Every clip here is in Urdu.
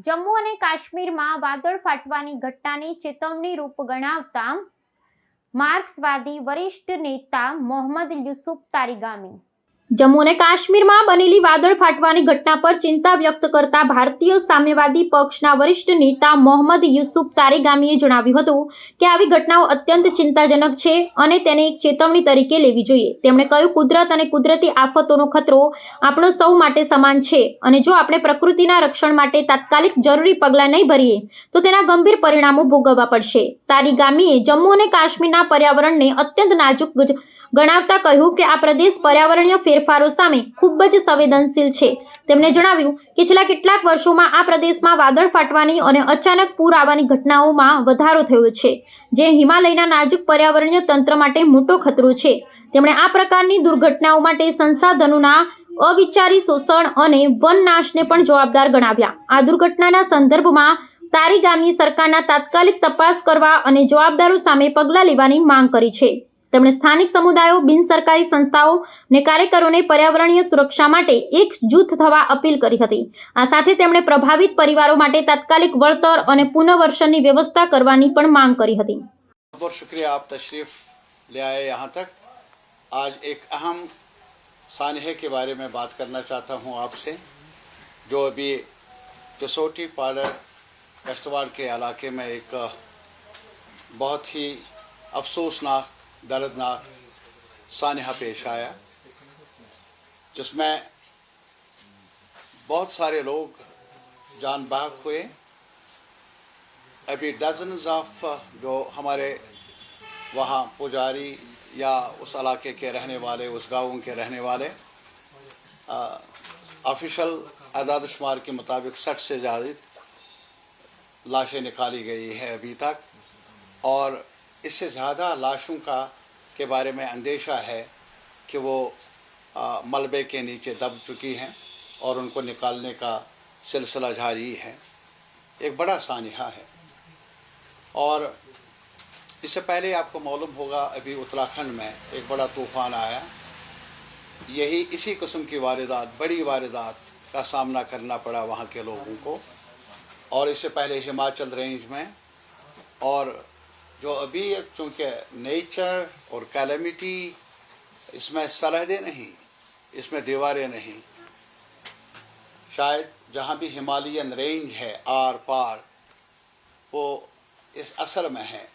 જમ્મુ અને કાશ્મીરમાં વાદળ ફાટવાની ઘટનાને ચેતવણી રૂપ ગણાવતા માર્ક્સવાદી વરિષ્ઠ નેતા મોહમ્મદ યુસુફ તારીગામી જમ્મુ અને કાશ્મીરમાં બનેલી વાદળ ફાટવાની ઘટના પર ચિંતા વ્યક્ત કરતા ભારતીય સામ્યવાદી પક્ષના વરિષ્ઠ નેતા મોહમ્મદ યુસુફ તારીગામીએ જણાવ્યું હતું કે આવી ઘટનાઓ અત્યંત ચિંતાજનક છે અને તેને એક ચેતવણી તરીકે લેવી જોઈએ. તેમણે કહ્યું, કુદરત અને કુદરતી આફતોનો ખતરો આપણો સૌ માટે સમાન છે અને જો આપણે પ્રકૃતિના રક્ષણ માટે તાત્કાલિક જરૂરી પગલાં નહીં ભરીએ, તો તેના ગંભીર પરિણામો ભોગવવા પડશે. તારીગામીએ જમ્મુ અને કાશ્મીરના પર્યાવરણને અત્યંત નાજુક ગણાવતા કહ્યું કે આ પ્રદેશ પર્યાવરણીય ફેરફારો સામે ખૂબ જ સંવેદનશીલ છે. તેમણે જણાવ્યું કે છેલ્લા કેટલાક વર્ષોમાં આ પ્રદેશમાં વાદળ ફાટવાની અને અચાનક પૂર આવવાની ઘટનાઓમાં વધારો થયો છે, જે હિમાલયના નાજુક પર્યાવરણીય તંત્ર માટે મોટો ખતરો છે. તેમણે આ પ્રકારની દુર્ઘટનાઓ માટે સંસાધનોના અવિચારી શોષણ અને વનનાશને પણ જવાબદાર ગણાવ્યા. આ દુર્ઘટનાના સંદર્ભમાં તારીગામી સરકારના તાત્કાલિક તપાસ કરવા અને જવાબદારો સામે પગલાં લેવાની માંગ કરી છે. તેમણે સ્થાનિક સમુદાયો બિન સરકારી સંસ્થાઓ ને કાર્યકરોને પર્યાવરણીય સુરક્ષા માટે એક જૂથ થવા અપીલ કરી હતી આ સાથે તેમણે પ્રભાવિત પરિવારો માટે તાત્કાલિક વળતર અને પુનઃવર્ષણની વ્યવસ્થા કરવાની પણ માંગ કરી હતી બહુ શુક્રિયા આપ તશરીફ લે આયે યહાં તક આજ એક અહમ સાનહે કે બારે મે બાત કરના ચાહતા હું આપસે જો અભી જસોટી પાર્લર કસ્તવાડ કે ઇલાકે મે એક બહોત હી અફસોસનાક دردناک سانحہ پیش آیا، جس میں بہت سارے لوگ جان باق ہوئے۔ ابھی ڈزنز آف جو ہمارے وہاں پجاری یا اس علاقے کے رہنے والے، اس گاؤں کے رہنے والے آفیشل اعداد و شمار کے مطابق سٹھ سے زیادہ لاشیں نکالی گئی ہے ابھی تک۔ اور اس سے زیادہ لاشوں کا کے بارے میں اندیشہ ہے کہ وہ ملبے کے نیچے دب چکی ہیں اور ان کو نکالنے کا سلسلہ جاری ہے۔ ایک بڑا سانحہ ہے۔ اور اس سے پہلے آپ کو معلوم ہوگا، ابھی اتراکھنڈ میں ایک بڑا طوفان آیا۔ یہی اسی قسم کی واردات، بڑی واردات کا سامنا کرنا پڑا وہاں کے لوگوں کو۔ اور اس سے پہلے ہماچل رینج میں اور جو ابھی چونکہ نیچر اور کیلمیٹی اس میں سرحدیں نہیں، اس میں دیواریں نہیں۔ شاید جہاں بھی ہمالین رینج ہے آر پار، وہ اس اثر میں ہے۔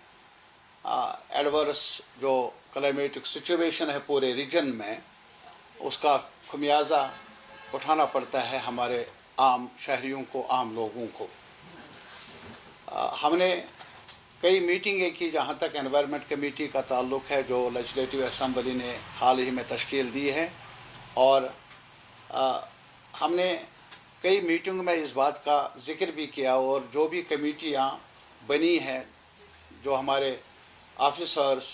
ایڈورس جو کلیمیٹک سچویشن ہے پورے ریجن میں، اس کا خمیازہ اٹھانا پڑتا ہے ہمارے عام شہریوں کو، عام لوگوں کو۔ ہم نے کئی میٹنگیں کی جہاں تک انوائرمنٹ کمیٹی کا تعلق ہے، جو لیجلیٹیو اسمبلی نے حال ہی میں تشکیل دی ہے۔ اور ہم نے کئی میٹنگ میں اس بات کا ذکر بھی کیا اور جو بھی کمیٹیاں بنی ہیں، جو ہمارے آفیسرس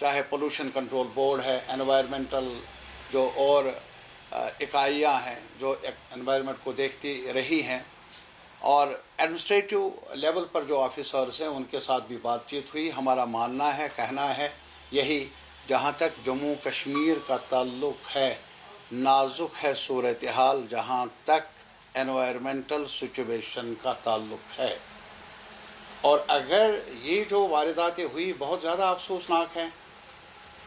چاہے پولوشن کنٹرول بورڈ ہے انوائرمنٹل جو اور اکائیاں ہیں، جو انوائرمنٹ کو دیکھتی رہی ہیں۔ اور ایڈمنسٹریٹو لیول پر جو آفیسرز ہیں، ان کے ساتھ بھی بات چیت ہوئی۔ ہمارا ماننا ہے، کہنا ہے، یہی جہاں تک جموں کشمیر کا تعلق ہے، نازک ہے صورتحال جہاں تک انوائرمنٹل سچویشن کا تعلق ہے۔ اور اگر یہ جو وارداتیں ہوئی، بہت زیادہ افسوسناک ہیں۔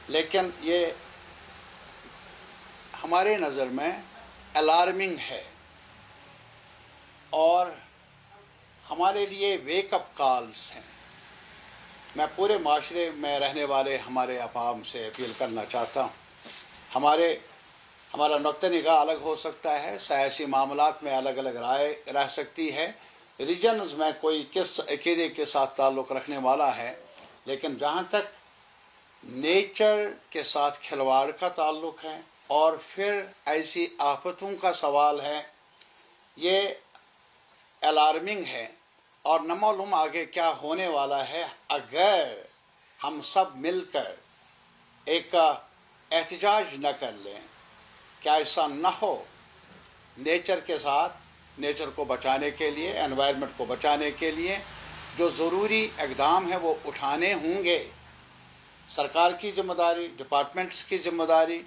لیکن یہ ہمارے نظر میں الارمنگ ہے۔ اور ہمارے لیے ویک اپ کالز ہیں۔ میں پورے معاشرے میں رہنے والے ہمارے اقوام سے اپیل کرنا چاہتا ہوں۔ ہمارے، ہمارا نقطہ نگاہ الگ ہو سکتا ہے، سیاسی معاملات میں الگ الگ رائے رہ سکتی ہے۔ ریجنز میں کوئی کس عقیدے کے ساتھ تعلق رکھنے والا ہے، لیکن جہاں تک نیچر کے ساتھ کھلواڑ کا تعلق ہے اور پھر ایسی آفتوں کا سوال ہے، یہ الارمنگ ہے اور نہ معلوم آگے کیا ہونے والا ہے اگر ہم سب مل کر ایک احتجاج نہ کر لیں، کیا ایسا نہ ہو؟ نیچر کے ساتھ نیچر کو بچانے کے لیے انوائرمنٹ کو بچانے کے لیے جو ضروری اقدام ہیں وہ اٹھانے ہوں گے۔ سرکار کی ذمہ داری ڈپارٹمنٹس کی ذمہ داری،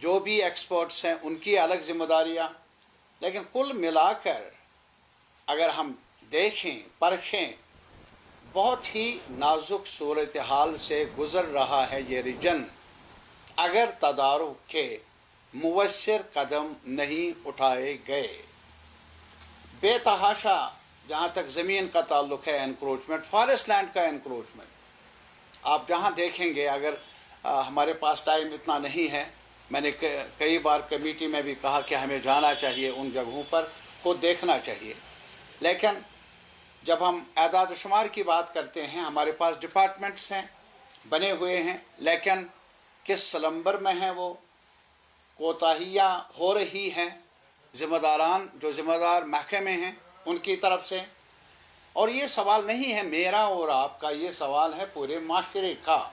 جو بھی ایکسپرٹس ہیں ان کی الگ ذمہ داریاں، لیکن کل ملا کر اگر ہم دیکھیں، پرکھیں، بہت ہی نازک صورتحال سے گزر رہا ہے یہ ریجن۔ اگر تدارک کے مؤثر قدم نہیں اٹھائے گئے۔ بے تحاشا جہاں تک زمین کا تعلق ہے انکروچمنٹ فارسٹ لینڈ کا انکروچمنٹ آپ جہاں دیکھیں گے، اگر ہمارے پاس ٹائم اتنا نہیں ہے۔ میں نے کئی بار کمیٹی میں بھی کہا کہ ہمیں جانا چاہیے ان جگہوں پر کو دیکھنا چاہیے۔ لیکن جب ہم اعداد و شمار کی بات کرتے ہیں، ہمارے پاس ڈپارٹمنٹس ہیں، بنے ہوئے ہیں، لیکن کس سلمبر میں ہیں وہ؟ کوتاہیاں ہو رہی ہیں، ذمہ داران جو ذمہ دار محکمے ہیں، ان کی طرف سے۔ اور یہ سوال نہیں ہے میرا اور آپ کا، یہ سوال ہے پورے معاشرے کا۔